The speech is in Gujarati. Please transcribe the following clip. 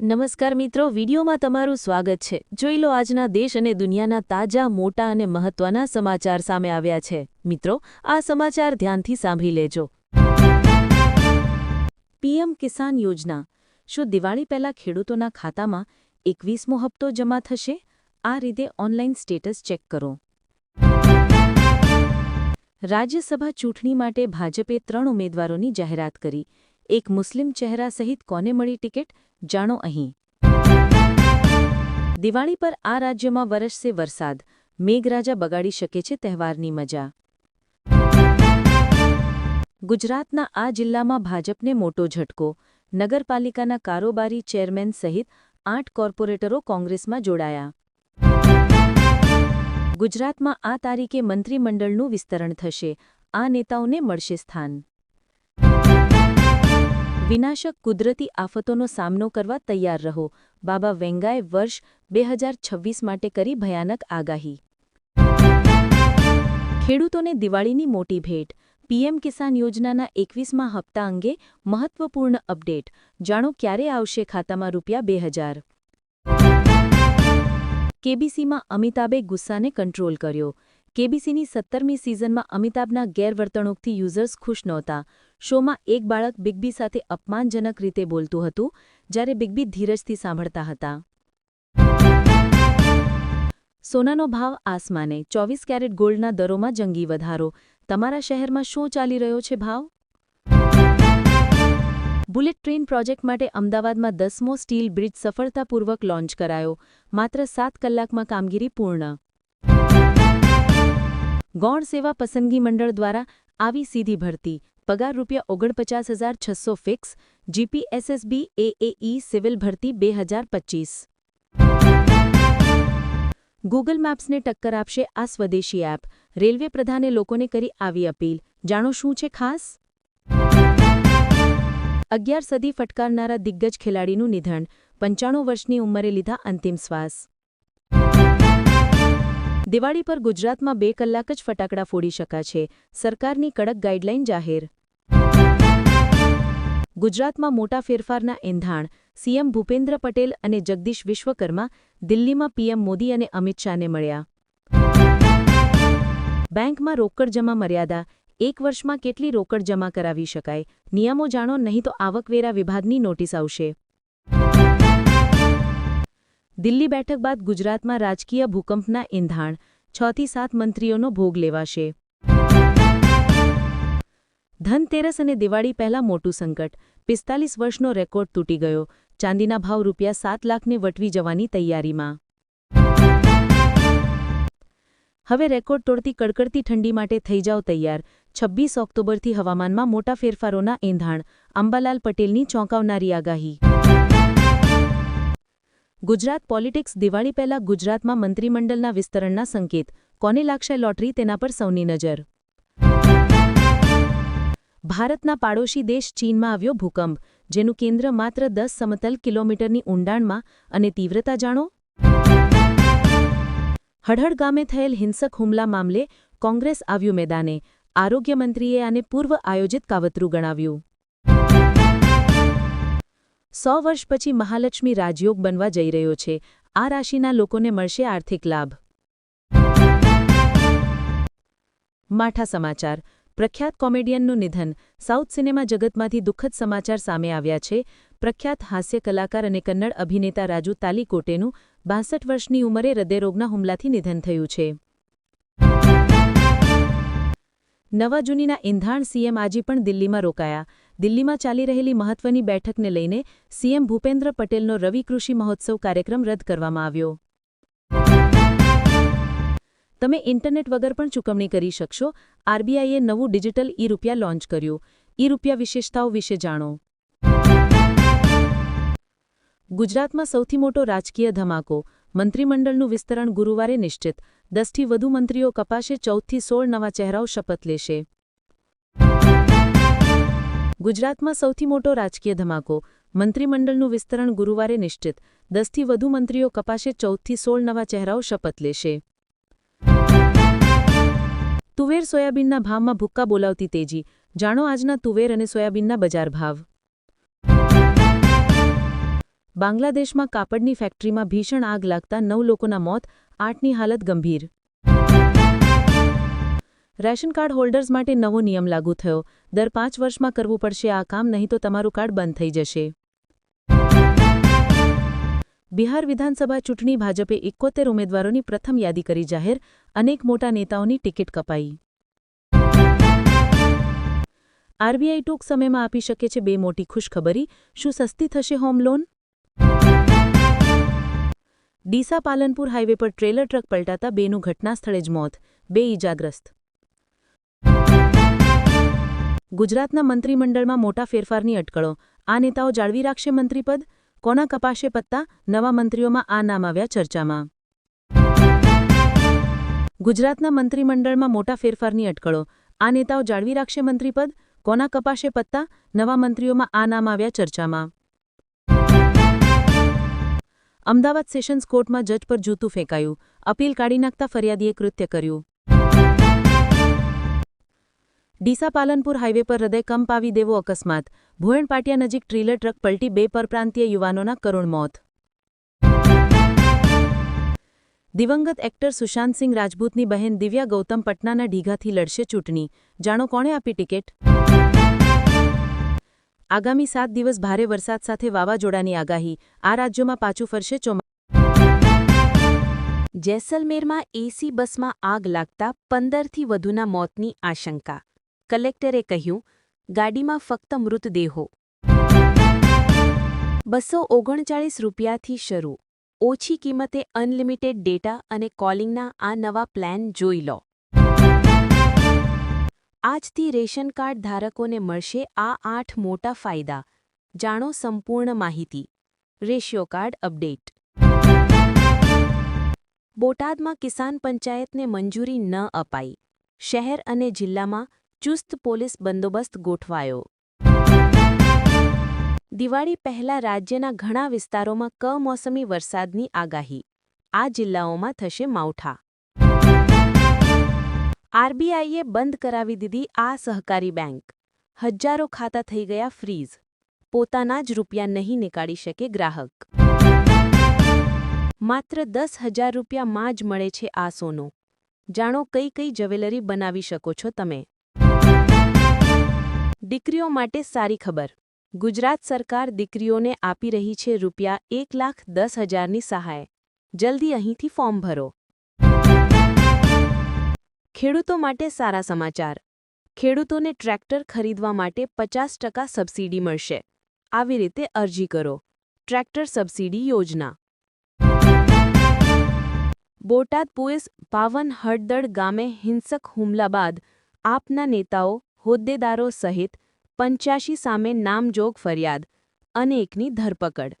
નમસ્કાર મિત્રો, વિડીયોમાં તમારું સ્વાગત છે. જોઈ લો આજના દેશ અને દુનિયાના તાજા, મોટા અને મહત્વના સમાચાર સામે આવ્યા છે. મિત્રો, આ સમાચાર ધ્યાનથી સાંભળી લેજો. પીએમ કિસાન યોજના. શું દિવાળી પહેલા ખેડૂતોના ખાતામાં એકવીસમો હપ્તો જમા થશે? આ રીતે ઓનલાઈન સ્ટેટસ ચેક કરો. રાજ્યસભા ચૂંટણી માટે ભાજપે ત્રણ ઉમેદવારોની જાહેરાત કરી. એક મુસ્લિમ ચહેરા સહિત કોને મળી ટિકિટ? જાણો અહીં. દિવાળી પર આ રાજ્યમાં વરસશે વરસાદ. મેઘરાજા બગાડી શકે છે તહેવારની મજા. ગુજરાતના આ જિલ્લામાં ભાજપને મોટો ઝટકો. નગરપાલિકાના કારોબારી ચેરમેન સહિત આઠ કોર્પોરેટરો કોંગ્રેસમાં જોડાયા. ગુજરાતમાં આ તારીખે મંત્રીમંડળનું વિસ્તરણ થશે. આ નેતાઓને મળશે સ્થાન. વિનાશક કુદરતી આફતોનો સામનો કરવા તૈયાર રહો. બાબા વેંગાએ વર્ષ બે માટે કરી ભયાનક આગાહી. ખેડૂતોને દિવાળીની મોટી ભેટ. પીએમ કિસાન યોજનાના એકવીસમા હપ્તા અંગે મહત્વપૂર્ણ અપડેટ. જાણો ક્યારે આવશે ખાતામાં રૂપિયા બે હજાર? કેબીસીમાં અમિતાભે ગુસ્સાને કંટ્રોલ કર્યો. કેબીસીની સત્તરમી સિઝનમાં અમિતાભના ગેરવર્તણૂકથી યુઝર્સ ખુશ નહોતા. શોમાં એક બાળક બિગ સાથે અપમાનજનક રીતે બોલતું હતું, જ્યારે બિગ ધીરજથી સાંભળતા હતા. સોનાનો ભાવ આસમાને, ચોવીસ કેરેટ ગોલ્ડના દરોમાં જંગી વધારો. તમારા શહેરમાં શું ચાલી રહ્યો છે ભાવ? બુલેટ ટ્રેન પ્રોજેક્ટ માટે અમદાવાદમાં દસમો સ્ટીલ બ્રિજ સફળતાપૂર્વક લોન્ચ કરાયો. માત્ર સાત કલાકમાં કામગીરી પૂર્ણ. ગૌણ સેવા પસંદગી મંડળ દ્વારા આવી સીધી ભરતી. પગાર રૂપિયા ઓગણપચાસ હજાર છસો ફિક્સ. જીપીએસએસબી એએઈ સિવિલ ભરતી બે હજાર પચીસ. ગૂગલ મેપ્સને ટક્કર આપશે આ સ્વદેશી એપ. રેલવે પ્રધાને લોકોને કરી આવી અપીલ. જાણો શું છે ખાસ? અગિયાર સદી ફટકારનારા દિગ્ગજ ખેલાડીનું નિધન. પંચાણું વર્ષની ઉંમરે લીધા અંતિમ શ્વાસ. દિવાળી પર ગુજરાતમાં બે કલાક જ ફટાકડા ફોડી શકાશે, સરકારની કડક ગાઇડલાઇન જાહેર. ગુજરાતમાં મોટા ફેરફારના એંધાણ, સીએમ ભૂપેન્દ્ર પટેલ અને જગદીશ વિશ્વકર્મા દિલ્હીમાં પીએમ મોદી અને અમિત શાહને મળ્યા. બેંકમાં રોકડ જમા મર્યાદા, એક વર્ષમાં કેટલી રોકડ જમા કરાવી શકાય, નિયમો જાણો નહીં તો આવકવેરા વિભાગની નોટિસ આવશે. દિલ્હી બેઠક બાદ ગુજરાતમાં રાજકીય ભૂકંપના એંધાણ છથી સાત મંત્રીઓનો ભોગ લેવાશે. ધનતેરસ અને દિવાળી પહેલા મોટું સંકટ. પિસ્તાલીસ વર્ષનો રેકોર્ડ તૂટી ગયો. ચાંદીના ભાવ રૂપિયા સાત લાખને વટવી જવાની તૈયારીમાં. હવે રેકોર્ડ તોડતી કડકડતી ઠંડી માટે થઈ જાઓ તૈયાર. છવ્વીસ ઓક્ટોબરથી હવામાનમાં મોટા ફેરફારોના એંધાણ અંબાલાલ પટેલની ચોંકાવનારી આગાહી. ગુજરાત પોલિટિક્સ દિવાળી પહેલા ગુજરાતમાં મંત્રીમંડળના વિસ્તરણના સંકેત. કોને લાગશે લોટરી તેના પર સૌની નજર. ભારતના પાડોશી દેશ ચીનમાં આવ્યો ભૂકંપ, જેનું કેન્દ્ર માત્ર દસ સમતલ કિલોમીટરની ઊંડાણમાં અને તીવ્રતા જાણો? હડહડ ગામે થયેલ હિંસક હુમલા મામલે કોંગ્રેસ આવ્યું મેદાને, આરોગ્યમંત્રીએ આને પૂર્વ આયોજિત કાવતરું ગણાવ્યું. સો વર્ષ પછી મહાલક્ષ્મી રાજયોગ બનવા જઈ રહ્યો છે. આ રાશિના લોકોને મળશે આર્થિક લાભ. માઠા સમાચાર. પ્રખ્યાત કોમેડિયનનું નિધન. સાઉથ સિનેમા જગતમાંથી દુઃખદ સમાચાર સામે આવ્યા છે. પ્રખ્યાત હાસ્ય કલાકાર અને કન્નડ અભિનેતા રાજુ તાલીકોટેનું બાસઠ વર્ષની ઉંમરે હૃદયરોગના હુમલાથી નિધન થયું છે. નવા જૂનીના ઇંધાણ સીએમ આજે પણ દિલ્હીમાં રોકાયા. દિલ્હીમાં ચાલી રહેલી મહત્વની બેઠકને લઈને સીએમ ભૂપેન્દ્ર પટેલનો રવિ કૃષિ મહોત્સવ કાર્યક્રમ રદ કરવામાં આવ્યો. તમે ઇન્ટરનેટ વગર પણ ચૂકવણી કરી શકશો. આરબીઆઈએ નવું ડિજિટલ ઈ રૂપિયા લોન્ચ કર્યું. ઈ રૂપિયા વિશેષતાઓ વિશે જાણો. ગુજરાતમાં સૌથી મોટો રાજકીય ધમાકો. મંત્રીમંડળનું વિસ્તરણ ગુરુવારે નિશ્ચિત. દસથી વધુ મંત્રીઓ કપાશે, ચૌદથી સોળ નવા ચહેરાઓ શપથ લેશે. ગુજરાતમાં સૌથી મોટો રાજકીય ધમાકો. મંત્રીમંડળનું વિસ્તરણ ગુરુવારે નિશ્ચિત. દસથી વધુ મંત્રીઓ કપાશે ચૌદથી સોળ નવા ચહેરાઓ શપથ લેશે. તુવેર સોયાબીનના ભાવમાં ભુક્કા બોલાવતી તેજી. જાણો આજના તુવેર અને સોયાબીનના બજાર ભાવ. બાંગ્લાદેશમાં કાપડની ફેક્ટરીમાં ભીષણ આગ લાગતા નવ લોકોના મોત, આઠની હાલત ગંભીર. રેશન કાર્ડ હોલ્ડર્સ માટે નવો નિયમ લાગુ થયો. દર પાંચ વર્ષમાં કરવું પડશે આ કામ, નહીં તો તમારું કાર્ડ બંધ થઈ જશે. બિહાર વિધાનસભા ચૂંટણી ભાજપે એકોતેર ઉમેદવારોની પ્રથમ યાદી કરી જાહેર. અનેક મોટા નેતાઓની ટિકિટ કપાઈ. આરબીઆઈ ટૂંક સમયમાં આપી શકે છે બે મોટી ખુશખબરી. શું સસ્તી થશે home loan? Deesa Palanpur highway પર ટ્રેલર ટ્રક પલટાતા બેનું ઘટના સ્થળે જ મોત. બે ઇજાગ્રસ્ત ગુજરાતના મંત્રીમંડળમાં મોટા ફેરફારની અટકળો. આ નેતાઓ જાળવી રાખશે મંત્રીપદ? કોના કપાશે પત્તા? નવા મંત્રીઓમાં આ નામ આવ્યા ચર્ચામાં. ગુજરાતના મંત્રીમંડળમાં મોટા ફેરફારની અટકળો. આ નેતાઓ જાળવી રાખશે મંત્રીપદ? કોના કપાશે પત્તા? નવા મંત્રીઓમાં આ નામ આવ્યા ચર્ચામાં. અમદાવાદ સેશન્સ કોર્ટમાં જજ પર જૂતું ફેંકાયું. અપીલ કાઢી નાખતા ફરિયાદીએ કૃત્ય કર્યું. ડીસા પાલનપુર હાઇવે પર હૃદય કંપ આવી દેવો અકસ્માત. ભોયણ પાટિયા નજીક ટ્રેલર ટ્રક પલટી બે પરપ્રાંતીય યુવાનોના કરુણ મોત. દિવંગત એક્ટર સુશાંતસિંહ રાજપૂતની બહેન દિવ્યા ગૌતમ પટનાના ઢીઘાથી લડશે ચૂંટણી. જાણો કોણે આપી ટિકિટ? આગામી સાત દિવસ ભારે વરસાદ સાથે વાવાઝોડાની આગાહી. આ રાજ્યોમાં પાછું ફરશે ચોમા જેસલમેરમાં એસી બસમાં આગ લાગતા પંદરથી વધુના મોતની આશંકા. કલેક્ટરે કહ્યું, ગાડીમાં ફક્ત મૃતદેહો. બસો ઓગણચાળીસ રૂપિયાથી શરૂ. ઓછી કિંમતે અનલિમિટેડ ડેટા અને કોલિંગના આ નવા પ્લાન જોઈ લો. આજથી રેશન કાર્ડ ધારકોને મળશે આ આઠ મોટા ફાયદા. જાણો સંપૂર્ણ માહિતી. Ration card update. બોટાદમાં કિસાન પંચાયતને મંજૂરી ન અપાઈ. શહેર અને જિલ્લામાં ચુસ્ત પોલીસ બંદોબસ્ત ગોઠવાયો. દિવાળી પહેલા રાજ્યના ઘણા વિસ્તારોમાં કમોસમી વરસાદની આગાહી. આ જિલ્લાઓમાં થશે માવઠા. આરબીઆઈએ બંધ કરાવી દીધી આ સહકારી બેંક. હજારો ખાતા થઈ ગયા ફ્રીઝ. પોતાના જ રૂપિયા નહીં નીકાળી શકે ગ્રાહક. માત્ર દસ હજાર રૂપિયામાં જ મળે છે આ સોનું. જાણો કઈ કઈ જ્વેલરી બનાવી શકો છો તમે? દીકરીઓ માટે સારી ખબર. ગુજરાત સરકાર દીકરીઓને આપી રહી છે રૂપિયા એક લાખ દસ હજારની સહાય. જલ્દી અહીંથી ફોર્મ ભરો. ખેડૂતો માટે સારા સમાચાર. ખેડૂતોને ટ્રેક્ટર ખરીદવા માટે પચાસ ટકા સબસિડી મળશે. આવી રીતે અરજી કરો. ટ્રેક્ટર સબસિડી યોજના. બોટાદ પોલીસ પાવન હળદળ ગામે હિંસક હુમલા બાદ આપના નેતાઓ હોદ્દેદારો સહિત પંચ્યાશી સામે નામજોગ ફરિયાદ અનેકની ધરપકડ.